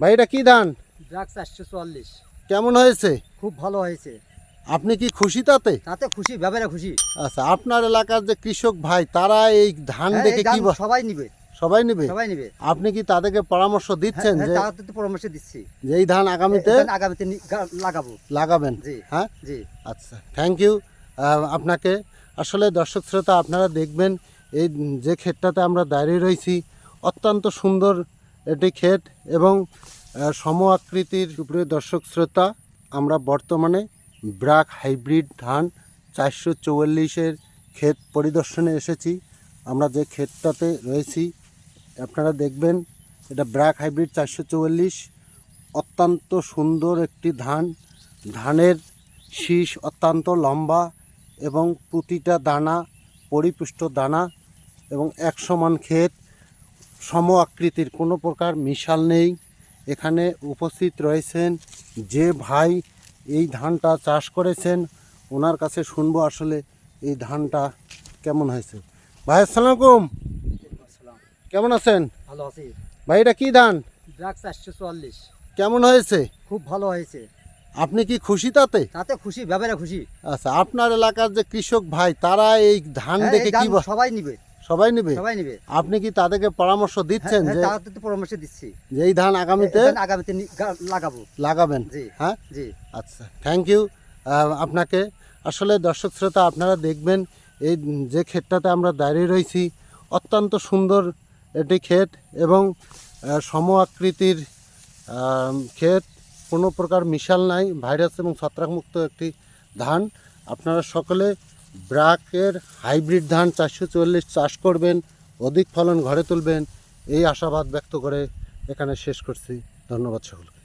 ভাই এটা কি ধান? চারশো চুয়াল্লিশ। কেমন হয়েছে? খুব ভালো হয়েছে। আপনি কি খুশি তাতে? তাতে খুশি ব্যাপারে খুশি। আচ্ছা আপনার এলাকার যে কৃষক ভাই তারা এই ধান হ্যাঁ, দেখে কি ধান বল- সবাই নিবে। সবাই নেবে? সবাই নিবে। আপনি কি তাদেরকে পরামর্শ দিচ্ছেন হ্যাঁ, যে তো পরামর্শ দিচ্ছি। যে এই ধান আগামীতে আগামীতে নি- গা- লাগাবো। লাগাবেন? জি হ্যাঁ? জি। আচ্ছা থ্যাংক ইউ আপনাকে আসলে দর্শক শ্রোতা আপনারা দেখবেন এই যে ক্ষেতটাতে আমরা দাঁড়িয়ে রয়েছি অত্যন্ত সুন্দর এটি ক্ষেত এবং সম আকৃতির সুপ্রিয় দর্শক শ্রোতা, আমরা বর্তমানে ব্রাক হাইব্রিড ধান চারশো চৌয়াল্লিশের ক্ষেত পরিদর্শনে এসেছি। আমরা যে ক্ষেতটাতে রয়েছি, আপনারা দেখবেন এটা ব্রাক হাইব্রিড চারশো চৌয়াল্লিশ। অত্যন্ত সুন্দর একটি ধান। ধানের শীষ অত্যন্ত লম্বা এবং প্রতিটা দানা, পরিপুষ্ট দানা এবং এক সমান ক্ষেত। সম আকৃতির কোনো প্রকার মিশাল নেই। এখানে উপস্থিত রয়েছেন যে ভাই এই ধানটা চাষ করেছেন ওনার কাছে শুনব আসলে এই ধানটা কেমন হয়েছে। ভাই আসসালামু। কেমন আছেন? ভালো আছি। ভাই এটা কি ধান? ড্রাগ চারশো চুয়াল্লিশ। কেমন হয়েছে? খুব ভালো হয়েছে। আপনি কি খুশি তাতে? তাতে খুশি ব্যাপারে খুশি। আচ্ছা আপনার এলাকার যে কৃষক ভাই তারা এই ধান হ্যাঁ, দেখে কি সবাই নিবে। সবাই নেবে? সবাই নিবে। আপনি কি তাদেরকে পরামর্শ দিচ্ছেন হ্যাঁ, যে তাদের তো পরামর্শ দিচ্ছি। যে এই ধান আগামীতে আগামীতে লাগাবো। লাগাবেন? জি হ্যাঁ? জি। আচ্ছা থ্যাংক ইউ আপনাকে। আসলে দর্শক শ্রোতা আপনারা দেখবেন এই যে ক্ষেতটাতে আমরা দাঁড়িয়ে রয়েছি অত্যন্ত সুন্দর এটি ক্ষেত এবং সম আকৃতির ক্ষেত। কোনো প্রকার মিশাল নাই ভাইরাস এবং ছত্রাকমুক্ত একটি ধান। আপনারা সকলে ব্রাকের হাইব্রিড ধান চারশো চল্লিশ চাষ করবেন, অধিক ফলন ঘরে তুলবেন, এই আশাবাদ ব্যক্ত করে এখানে শেষ করছি। ধন্যবাদ সকলকে।